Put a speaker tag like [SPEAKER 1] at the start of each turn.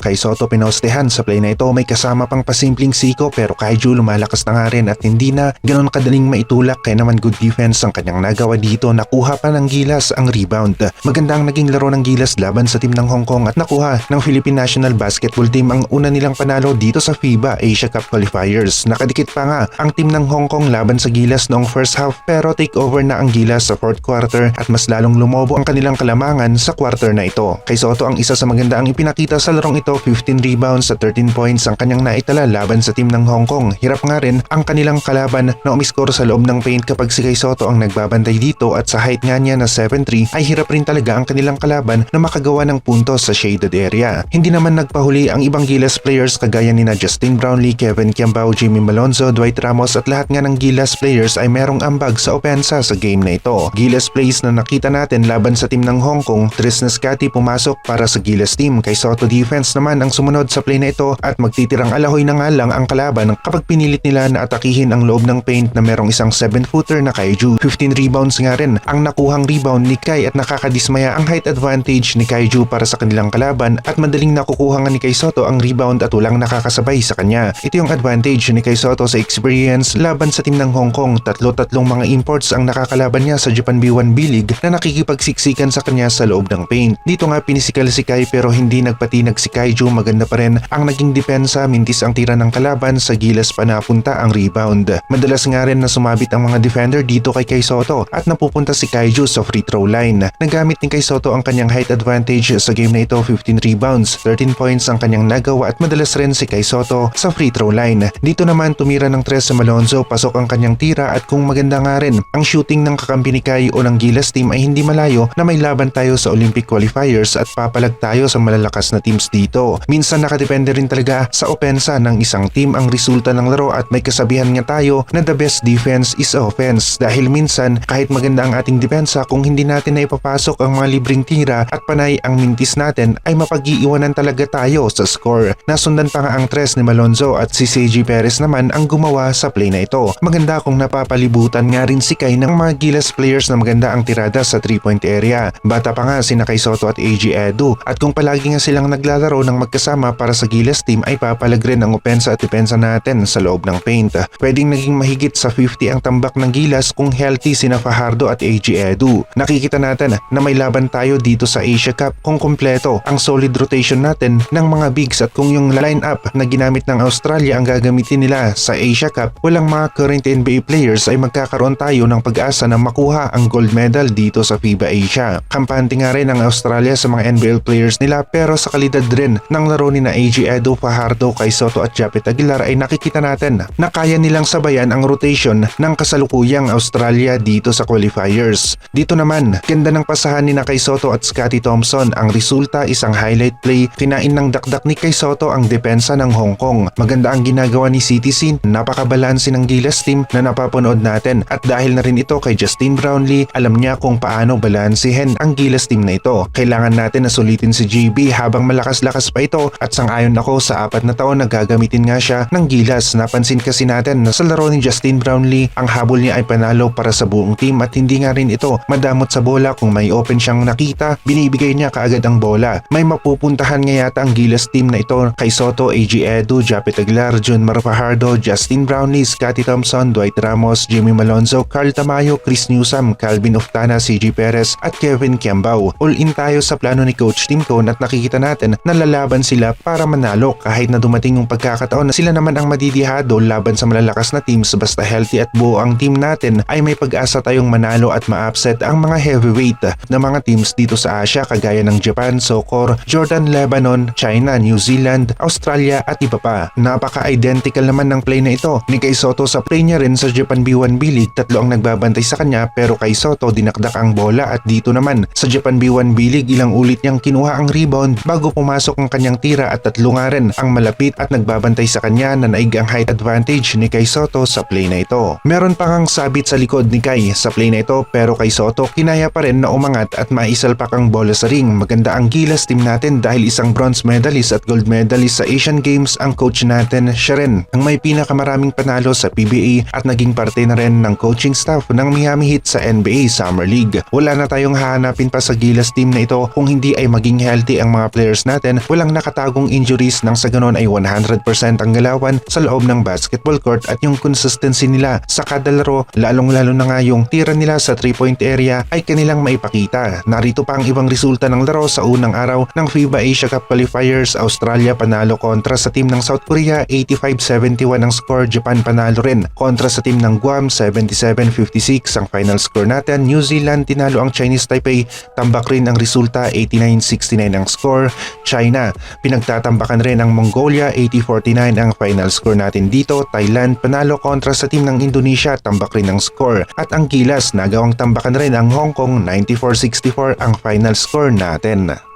[SPEAKER 1] Kay Soto pinostehan sa play na ito may kasama pang pasimpleng Siko pero Kaiju lumalakas na nga rin at hindi na ganon kadaling maitulak kaya naman good defense ang kanyang nagawa dito nakuha pa ng Gilas ang rebound. Maganda ang naging laro ng Gilas laban sa team ng Hong Kong at nakuha ng Philippine National Basketball Team ang una nilang panalo dito sa FIBA Asia Cup Qualifiers. Nakadikit pa nga ang team ng Hong Kong laban sa Gilas noong first half pero take over na ang Gilas sa fourth quarter at mas lalong lumobo ang kanilang kalamangan sa quarter na ito. Kay Soto ang isa sa maganda ang ipinakita sa larong ito 15 rebounds at 13 points ang kanyang naitala laban sa team ng Hong Kong. Hirap nga rin ang kanilang kalaban na umiskor sa loob ng paint kapag si Kay Soto ang nagbabantay dito at sa height nga niya na 7'3 ay hirap rin talaga ang kanilang kalaban na makagawa ng puntos sa shaded area. Hindi naman nagpahuli ang ibang Gilas players kagaya ni na Justin Brownlee, Kevin Kiambao, Jimmy Malonzo, Dwight Ramos at lahat nga ng Gilas players ay merong ambag sa opensa sa game na ito. Gilas plays na nakita natin laban sa team ng Hong Kong, Tris Nascati pumasok para sa Gilas team kay Soto defense naman ang sumunod sa play na ito at magtitirang alahoy na nga lang ang kalaban kapag pinilit nila na atakihin ang loob ng paint na merong isang 7-footer na Kaiju. 15 rebounds nga rin ang nakuhang rebound ni Kai at nakakadismaya ang height advantage ni Kaiju para sa kanilang kalaban at madaling nakukuha nga ni Kai Soto ang rebound at walang nakakasabay sa kanya. Ito yung advantage ni Kai Soto sa experience laban sa team ng Hong Kong. Tatlo-tatlong mga imports ang nakakalaban niya sa Japan B1 B-League na nakikipagsiksikan sa kanya sa loob ng paint. Dito nga pinisikal si Kai pero hindi nagpatinag si Kaiju maganda pa rin ang naging depensa mintis ang tira ng kalaban sa gilas pa napunta ang rebound. Madalas nga rin na sumabit ang mga defender dito kay Kai Soto at napupunta si Kaiju sa free throw line. Nagamit ni Kai Soto ang kanyang height advantage sa game na ito 15 rebounds, 13 points ang kanyang nagawa at madalas rin si Kai Soto sa free throw line. Dito naman tumira ng tres sa Malonzo, pasok ang kanyang tira at kung maganda nga rin ang shooting ng kakampi ni Kai o ng Gilas team ay hindi malayo na may laban tayo sa Olympic qualifiers at papalag tayo sa malalakas na teams dito. Minsan nakadepende rin talaga sa opensa ng isang team ang resulta ng laro at may kasabihan nga tayo na the best defense is offense dahil minsan kahit maganda ang ating depensa kung hindi natin na ipapasok ang mga libreng tira at panay ang mintis natin ay mapag-iiwanan talaga tayo sa score. Nasundan pa nga ang tres ni Malonzo at si CJ Perez naman ang gumawa sa play na ito. Maganda kung napapalibutan nga rin si Kai ng mga Gilas players na maganda ang tirada sa 3-point area. Bata pa nga si Nakay Soto at AG Edu at kung palagi nga silang naglalaro magkasama para sa Gilas team ay papalag rin ang opensa at depensa natin sa loob ng paint. Pwedeng naging mahigit sa 50 ang tambak ng Gilas kung healthy sina Fajardo at AG Edu. Nakikita natin na may laban tayo dito sa Asia Cup kung kompleto ang solid rotation natin ng mga bigs at kung yung lineup na ginamit ng Australia ang gagamitin nila sa Asia Cup, walang mga current NBA players ay magkakaroon tayo ng pag-asa na makuha ang gold medal dito sa FIBA Asia. Kampante nga rin ang Australia sa mga NBL players nila pero sa kalidad rin ng laro ni na AG Edo, Fajardo, Kay Soto at Japet Aguilar ay nakikita natin na kaya nilang sabayan ang rotation ng kasalukuyang Australia dito sa qualifiers. Dito naman, ganda ng pasahan ni na Kay Soto at Scotty Thompson. Ang resulta isang highlight play, kinain ng dakdak ni Kay Soto ang depensa ng Hong Kong. Maganda ang ginagawa ni CTC, napakabalansi ng Gilas team na napapanood natin at dahil na rin ito kay Justin Brownlee, alam niya kung paano balansihin ang Gilas team na ito. Kailangan natin na sulitin si GB habang malakas-lakas pa ito at sangayon ako sa apat na taon na gagamitin nga siya ng Gilas. Napansin kasi natin na sa laro ni Justin Brownlee, ang habol niya ay panalo para sa buong team at hindi nga rin ito madamot sa bola kung may open siyang nakita, binibigay niya kaagad ang bola. May mapupuntahan nga yata ang Gilas team na ito kay Soto, AG Edu, Japet Aguilar, Jun Marfajardo, Justin Brownlee, Scotty Thompson, Dwight Ramos, Jimmy Malonzo, Carl Tamayo, Chris Newsam, Calvin Oftana, CG Perez at Kevin Kiambao. All in tayo sa plano ni Coach Tim Cone at nakikita natin na lalaban sila para manalo kahit na dumating yung pagkakataon na sila naman ang madidihado laban sa malalakas na teams basta healthy at buo ang team natin ay may pag-asa tayong manalo at ma-upset ang mga heavyweight na mga teams dito sa Asia kagaya ng Japan, Socor, Jordan, Lebanon, China, New Zealand, Australia at iba pa. Napaka-identical naman ng play na ito ni Kay Soto sa play niya rin sa Japan B1 B-League tatlo ang nagbabantay sa kanya pero kay Soto dinakdak ang bola at dito naman sa Japan B1 B-League ilang ulit niyang kinuha ang rebound bago pumasok ang kanyang tira at tatlo nga rin ang malapit at nagbabantay sa kanya na naig ang height advantage ni Kay Soto sa play na ito. Meron pa ngang sabit sa likod ni Kay sa play na ito pero kay Soto kinaya pa rin na umangat at maisalpak ang bola sa ring. Maganda ang gilas team natin dahil isang bronze medalist at gold medalist sa Asian Games ang coach natin siya rin ang may pinakamaraming panalo sa PBA at naging parte na rin ng coaching staff ng Miami Heat sa NBA Summer League. Wala na tayong hahanapin pa sa Gilas team na ito kung hindi ay maging healthy ang mga players natin walang nakatagong injuries nang sa ganon ay 100% ang galawan sa loob ng basketball court at yung consistency nila sa kada laro lalong lalo na nga yung tira nila sa 3-point area ay kanilang maipakita. Narito pa ang ibang resulta ng laro sa unang araw ng FIBA Asia Cup Qualifiers. Australia panalo kontra sa team ng South Korea 85-71 ang score. Japan panalo rin kontra sa team ng Guam 77-56 ang final score natin. New Zealand tinalo ang Chinese Taipei tambak rin ang resulta 89-69 ang score. China pinagtatambakan rin ang Mongolia 80-49 ang final score natin dito. Thailand panalo kontra sa team ng Indonesia tambak rin ang score. At ang Gilas nagawang tambakan rin ang Hong Kong 94-64 ang final score natin.